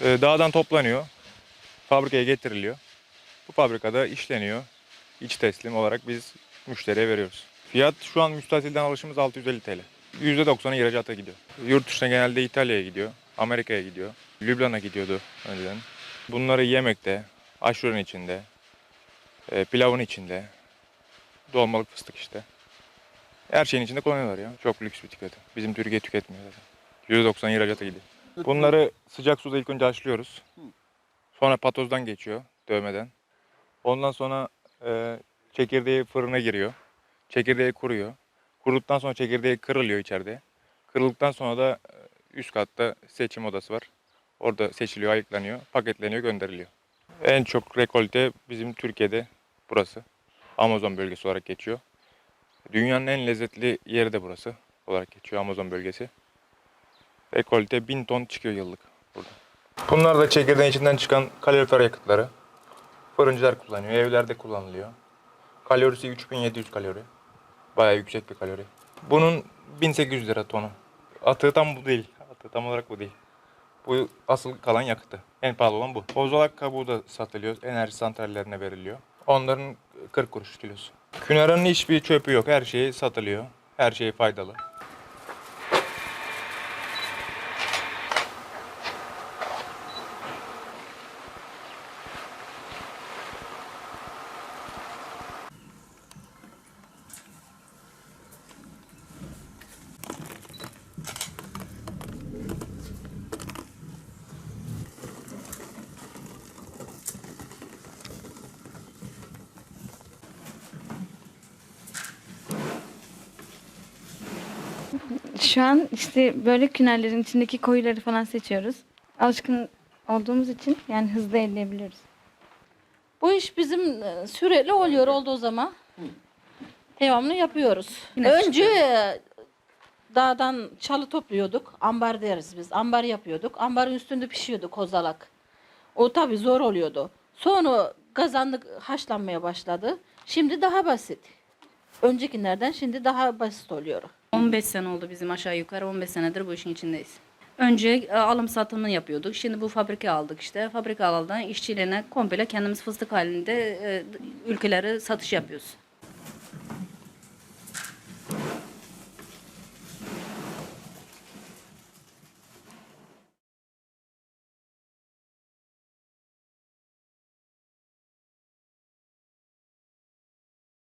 e, dağdan toplanıyor. Fabrikaya getiriliyor. Bu fabrikada işleniyor. İç teslim olarak biz müşteriye veriyoruz. Fiyat şu an müstahsilden alışımız 650 TL. %90'ı ihracata gidiyor. Yurt dışına genelde İtalya'ya gidiyor, Amerika'ya gidiyor. Lübnan'a gidiyordu önceden. Bunları yemekte, aşurenin içinde, e, pilavın içinde, dolmalık fıstık işte. Her şeyin içinde kullanıyorlar ya. Çok lüks bir tüketim. Bizim Türkiye tüketmiyor zaten. %90 ihracata gidiyor. Bunları sıcak suda ilk önce haşlıyoruz. Sonra patozdan geçiyor dövmeden. Ondan sonra e, çekirdeği fırına giriyor. Çekirdeği kuruyor. Kuruduktan sonra çekirdeği kırılıyor içeride. Kırıldıktan sonra da e, üst katta seçim odası var. Orada seçiliyor, ayıklanıyor, paketleniyor, gönderiliyor. En çok rekolte bizim Türkiye'de burası. Amazon bölgesi olarak geçiyor. Dünyanın en lezzetli yeri de burası olarak geçiyor Amazon bölgesi. Rekolte 1000 ton çıkıyor yıllık burada. Bunlar da çekirdeğin içinden çıkan kalorifer yakıtları. Fırıncılar kullanıyor, evlerde kullanılıyor. Kalorisi 3700 kalori. Bayağı yüksek bir kalori. Bunun 1800 lira tonu. Atığı tam bu değil. Atığı tam olarak bu değil. Bu asıl kalan yakıtı. En pahalı olan bu. Bozolak kabuğu da satılıyor. Enerji santrallerine veriliyor. Onların 40 kuruş kilosu. Künaranın hiçbir çöpü yok. Her şeyi satılıyor. Her şey faydalı. Şu an işte böyle künellerin içindeki koyuları falan seçiyoruz. Alışkın olduğumuz için yani hızlı elleyebiliyoruz. Bu iş bizim e, sürekli oluyor olduğu zaman. Devamlı yapıyoruz. Yine Önce dağdan çalı topluyorduk. Ambar deriz biz. Ambar yapıyorduk. Ambarın üstünde pişiyordu kozalak. O tabii zor oluyordu. Sonra kazandık haşlanmaya başladı. Şimdi daha basit. Öncekilerden şimdi daha basit oluyor. 15 sene oldu bizim aşağı yukarı 15 senedir bu işin içindeyiz. Önce e, alım satımını yapıyorduk. Şimdi bu fabrika aldık işte. Fabrika aldan işçilerine komple kendimiz fıstık halinde e, ülkelere satış yapıyoruz.